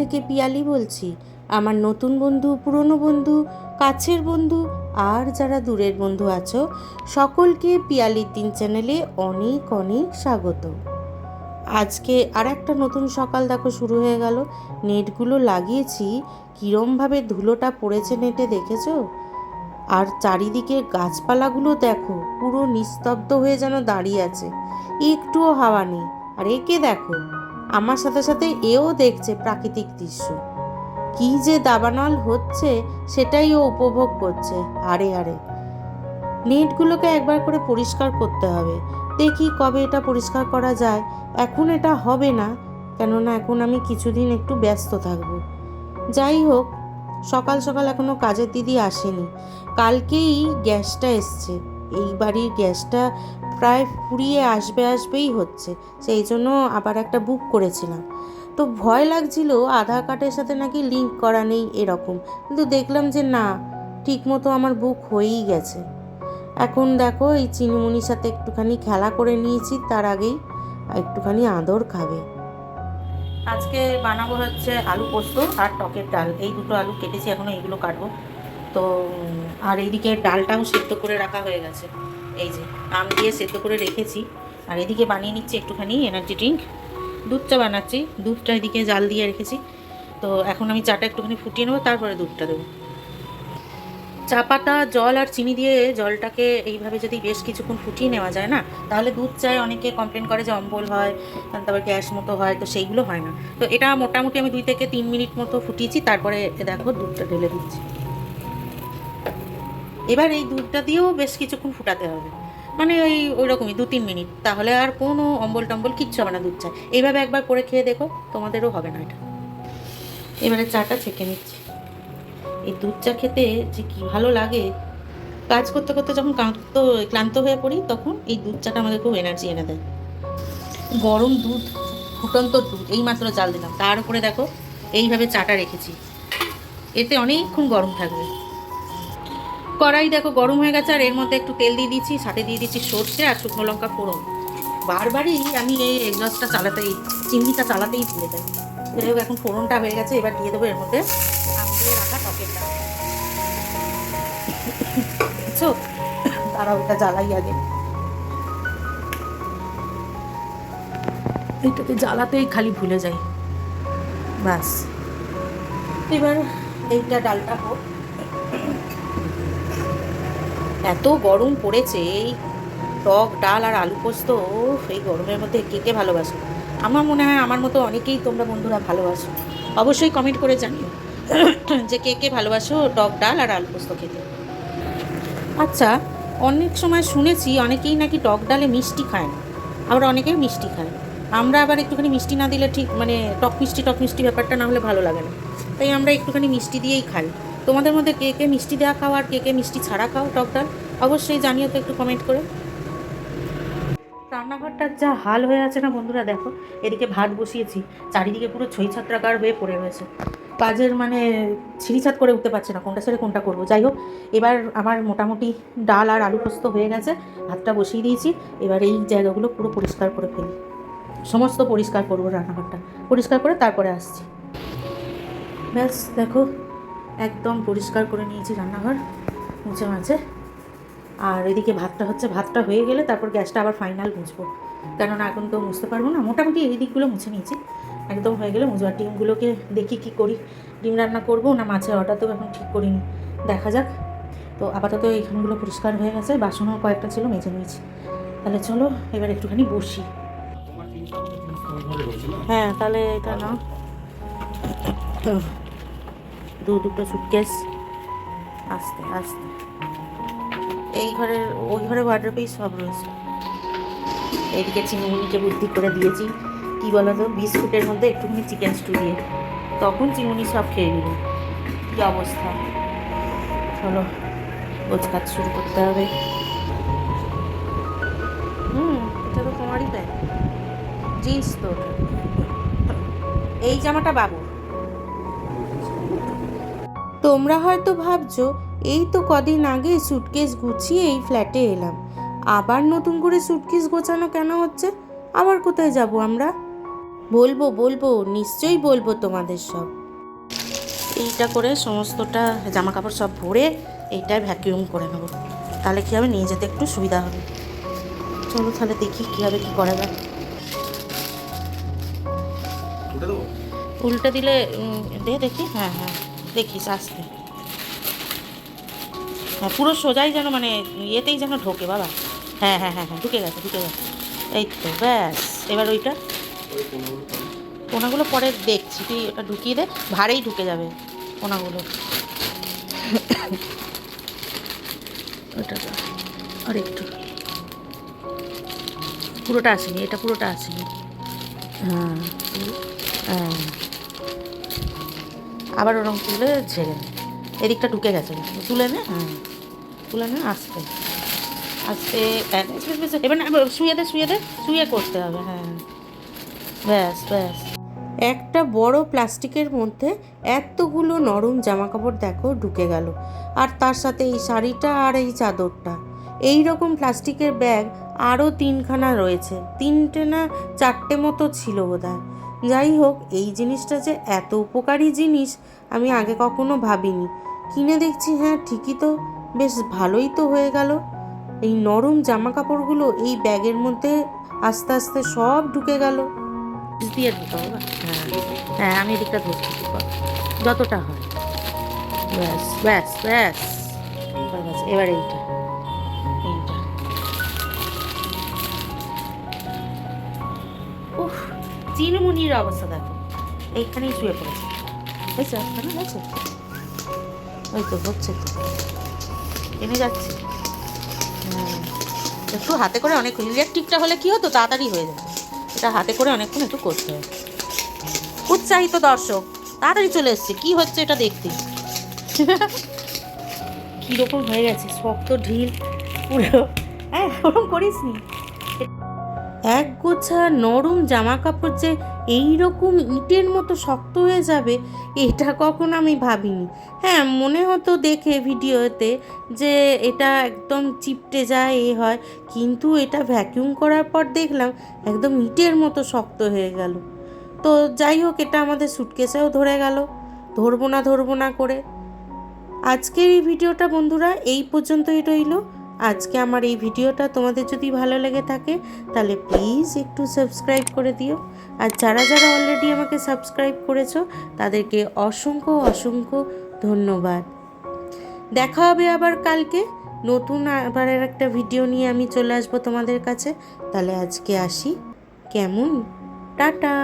থেকে পিয়ালি বলছি, আমার নতুন বন্ধু, পুরনো বন্ধু, কাছের বন্ধু, আর যারা দূরের বন্ধু আছো, সকলকে পিয়ালির দিন চ্যানেলে অনেক অনেক স্বাগত। আজকে আর একটা নতুন সকাল দেখো শুরু হয়ে গেল। নেটগুলো লাগিয়েছি, কীরমভাবে ধুলোটা পড়েছে নেটে দেখেছ? আর চারিদিকে গাছপালাগুলো দেখো, পুরো নিস্তব্ধ হয়ে যেন দাঁড়িয়ে আছে। একটুও হাওয়া নেই, আর একে দেখো। আমার সাথে সাথে এও দেখছে প্রাকৃতিক দৃশ্য। কি যে দাবানল হচ্ছে, সেটাই ও উপভোগ করছে। আরে আরে। নেটগুলোকে একবার করে পরিষ্কার করতে হবে। দেখি কবে এটা পরিষ্কার করা যায়। এখন এটা হবে না, কেননা এখন আমি কিছুদিন একটু ব্যস্ত থাকব। যাই হোক, সকাল সকাল এখনও কাজের দিদি আসেনি। কালকেই গ্যাসটা এসছে। এই বাড়ির গ্যাসটা প্রায় ফুরিয়ে আসবে আসবেই হচ্ছে, সেই জন্য আবার একটা বুক করেছিলাম। তো ভয় লাগছিল আধার কার্ডের সাথে নাকি লিঙ্ক করা নেই এরকম, কিন্তু দেখলাম যে না ঠিক মতো আমার বুক হয়েই গেছে। এখন দেখো এই চিনিমুনির সাথে একটুখানি খেলা করে নিয়েছি, তার আগেই একটুখানি আদর খাবে। আজকে বানাবো হচ্ছে আলু পোস্ত আর টকের ডাল, এই দুটো আলু কেটেছি, এখনও এইগুলো কাটবো। তো, আর এইদিকে ডালটাও সেদ্ধ করে রাখা হয়ে গেছে। এই যে, আম দিয়ে সেদ্ধ করে রেখেছি। আর এদিকে বানিয়ে নিচ্ছি একটুখানি এনার্জি ড্রিঙ্ক দুধ চা বানাচ্ছি। দুধটা এদিকে জাল দিয়ে রেখেছি। তো এখন আমি চাটা একটুখানি ফুটিয়ে নেব, তারপরে দুধটা দেবো। চা পাতা, জল আর চিনি দিয়ে জলটাকে এইভাবে যদি বেশ কিছুক্ষণ ফুটিয়ে নেওয়া যায় না, তাহলে দুধ চায় অনেকে কমপ্লেন করে যে অম্বল হয়, তারপর গ্যাস মতো হয়, তো সেইগুলো হয় না। তো এটা মোটামুটি আমি দুই থেকে তিন মিনিট মতো ফুটিয়েছি, তারপরে দেখো দুধটা ঢেলে দিচ্ছি। এবার এই দুধটা দিয়েও বেশ কিছুক্ষণ ফুটাতে হবে। মানে ওই ওই রকমই দু তিন মিনিট। তাহলে আর কোনো অম্বল টম্বল কিচ্ছু হবে না দুধ চা এইভাবে একবার করে খেয়ে দেখো, তোমাদেরও হবে না এটা। এবারে চাটা ছেঁকে নিচ্ছি। এই দুধ চা খেতে যে কী ভালো লাগে, কাজ করতে করতে যখন ক্লান্ত ক্লান্ত হয়ে পড়ি, তখন এই দুধ চাটা আমাদের খুব এনার্জি এনে দেয়। গরম দুধ, ফুটন্ত দুধ, এই মাত্র চাল দিলাম। তার উপরে দেখো, এইভাবে চাটা রেখেছি। এতে অনেকক্ষণ গরম থাকবে। কড়াই দেখো গরম হয়ে গেছে, আর এর মধ্যে একটু তেল দিয়ে দিচ্ছি, সাথে দিয়ে দিচ্ছি সর্ষে আর শুকনো লঙ্কা ফোড়ন। বারবারই আমি এই এগজসটা চালাতেই চিমনিটা চালাতেই ভুলে যাই। যাই হোক এখন ফোড়নটা হয়ে গেছে, এবার দিয়ে দেবো এর মধ্যে দিয়ে রাখা ডাল। বুঝছ? তারা ওটা জ্বালাই আগে। এইটাতে জ্বালাতেই খালি ভুলে যাই। ব্যাস। এবার এইটা ডালটা হোক। এত গরম পড়েছে, এই টক ডাল আর আলু পোস্ত এই গরমের মধ্যে কে কে ভালোবাসো? আমার মনে হয় আমার মতো অনেকেই তোমরা বন্ধুরা ভালোবাসো। অবশ্যই কমেন্ট করে জানিও যে কে কে ভালোবাসো টক ডাল আর আলু পোস্ত খেতে। আচ্ছা অনেক সময় শুনেছি অনেকেই নাকি টক ডালে মিষ্টি খায় না, আবার অনেকেই মিষ্টি খায়। আমরা আবার একটুখানি মিষ্টি না দিলে ঠিক মানে টক মিষ্টি টক মিষ্টি ব্যাপারটা না হলে ভালো লাগে না। তাই আমরা একটুখানি মিষ্টি দিয়েই খাই। তোমাদের মধ্যে কে কে মিষ্টি দেওয়া খাও আর কে কে মিষ্টি ছাড়া খাও, টক অবশ্যই জানিও তো একটু কমেন্ট করে। রান্নাঘরটার যা হাল হয়ে আছে না বন্ধুরা, দেখো, এদিকে ভাত বসিয়েছি, চারিদিকে পুরো ছই ছাত্রাকার হয়ে পড়ে রয়েছে। কাজের মানে ছিঁড়িছাত করে উঠতে পারছে না, কোনটা ছেড়ে কোনটা করব। যাই হোক, এবার আমার মোটামুটি ডাল আর আলু পোস্ত হয়ে গেছে, ভাতটা বসিয়ে দিয়েছি, এবার এই জায়গাগুলো পুরো পরিষ্কার করে ফেলি। সমস্ত পরিষ্কার করব রান্নাঘরটা, পরিষ্কার করে তারপরে আসছি। ব্যাস, দেখো একদম পরিষ্কার করে নিয়েছি রান্নাঘর মুছে মাঝে আর এদিকে ভাতটা হচ্ছে ভাতটা হয়ে গেলে তারপর গ্যাসটা আবার ফাইনাল মুছবো। কেননা এখন তো মুছতে পারব না। মোটামুটি এই দিকগুলো মুছে নিয়েছি। একদম হয়ে গেলে মুছবো। আর ডিমগুলোকে দেখি কি করি। ডিম রান্না করব না মাছের অর্ডার তো এখন ঠিক করিনি। দেখা যাক। তো আপাতত এইখানগুলো পরিষ্কার হয়ে গেছে। বাসনও কয়েকটা ছিল মেজে নিয়েছি। তাহলে চলো এবার একটুখানি বসি। হ্যাঁ তাহলে এটা না দু দুটো সুটকেস আস্তে আস্তে। এই ঘরের ওই ঘরে ওয়ার্ড্রপেই সব রয়েছে। এদিকে চিংড়িকে বুদ্ধি করে দিয়েছি। কি তো বিস্কুটের মধ্যে একটুখানি চিকেন স্টু দিয়ে। তখন চিংড়ি সব খেয়ে নিল। কী অবস্থা? চলো গোছ কাজ শুরু করতে হবে। হুম, এটা তো তোমারই প্যান্ট জিন্স তো। এই জামাটা বাবুর। তোমরা হয়তো ভাবছ এই তো কদিন আগে সুটকেস গুছিয়ে এই ফ্ল্যাটে এলাম। আবার নতুন করে সুটকেস গোছানো কেন হচ্ছে? আবার কোথায় যাব আমরা? বলব বলব নিশ্চয়ই বলব তোমাদের সব। এইটা করে সমস্তটা জামা কাপড় সব ভরে এইটাই ভ্যাকিউম করে নেব। তাহলে কী হবে? নিয়ে যেতে একটু সুবিধা হবে। চলো তাহলে দেখি কীভাবে কী করা যায়। উল্টে দিলে দে দেখি। হ্যাঁ হ্যাঁ। দেখিস, আসতে। হ্যাঁ পুরো সোজাই যেন মানে ইয়েতেই যেন ঢোকে, বাবা। হ্যাঁ হ্যাঁ হ্যাঁ হ্যাঁ ঢুকে গেছে ঢুকে গেছে। এই তো, ব্যাস। এবার ওইটা? কোনাগুলো পরে দেখছি, তুই ওটা ঢুকিয়ে দে, ভারেই ঢুকে যাবে কোনাগুলো। ওটা আর একটু। পুরোটা আসেনি, এটা পুরোটা আসেনি। হ্যাঁ হ্যাঁ। আবার ওরকম তুলে ছেড়ে নে। এদিকটা ঢুকে গেছে। তুলে নে। হ্যাঁ তুলে নে আসতে। আসতে। এবার না শুয়ে দে শুয়ে দে। শুয়ে করতে হবে হ্যাঁ। ব্যাস ব্যাস। একটা বড় প্লাস্টিকের মধ্যে এতগুলো নরম জামা কাপড় দেখো ঢুকে গেল। আর তার সাথে এই শাড়িটা আর এই চাদরটা। এই রকম প্লাস্টিকের ব্যাগ আরও তিনখানা রয়েছে। তিনটে না চারটে মতো ছিল বোধহয়। যাই হোক এই জিনিসটা যে এত উপকারী জিনিস আমি আগে কখনো ভাবিনি। কিনে দেখছি হ্যাঁ ঠিকই তো, বেশ ভালোই তো হয়ে গেল। এই নরম জামা কাপড়গুলো এই ব্যাগের মধ্যে আস্তে আস্তে সব ঢুকে গেল। দিয়ে হ্যাঁ হ্যাঁ আমি এদিকটা ধরছি যতটা হয়। ব্যাস ব্যাস ব্যাস। এবার এইটা। চিনমুনির অবস্থা দেখো। এইখানেই শুয়ে পড়েছে। হয়েছে ওই তো হচ্ছে তো। এনে যাচ্ছে। হ্যাঁ। একটু হাতে করে অনেক ইলেকট্রিকটা হলে কি হতো? তাড়াতাড়ি হয়ে যেত এটা হাতে করে অনেকক্ষণ একটু করতে হয়। উৎসাহিত দর্শক তাড়াতাড়ি চলে এসছে। কি হচ্ছে এটা দেখতে? কীরকম হয়ে গেছে? শক্ত ঢিল পুরো হ্যাঁ ওরকম করিস নি এক গোছা নরম জামা কাপড় যে এইরকম ইটের মতো শক্ত হয়ে যাবে, এটা কখন আমি ভাবিনি। হ্যাঁ মনে হতো দেখে ভিডিওতে যে এটা একদম চিপটে যায়, এ হয়, কিন্তু এটা ভ্যাকিউম করার পর দেখলাম একদম ইটের মতো শক্ত হয়ে গেল। তো যাই হোক, এটা আমাদের সুটকেসেও ধরে গেল। ধরবো না ধরবো না করে। আজকের এই ভিডিওটা বন্ধুরা, এই পর্যন্তই রইল। আজকে আমার এই ভিডিওটা তোমাদের যদি ভালো লেগে থাকে, তাহলে প্লিজ একটু সাবস্ক্রাইব করে দিও। আর যারা যারা অলরেডি আমাকে সাবস্ক্রাইব করেছ, তাদেরকে অসংখ্য অসংখ্য ধন্যবাদ। দেখা হবে আবার কালকে, নতুন আবার একটা ভিডিও নিয়ে আমি চলে আসব তোমাদের কাছে। তাহলে আজকে আসি। কেমন? টাটা!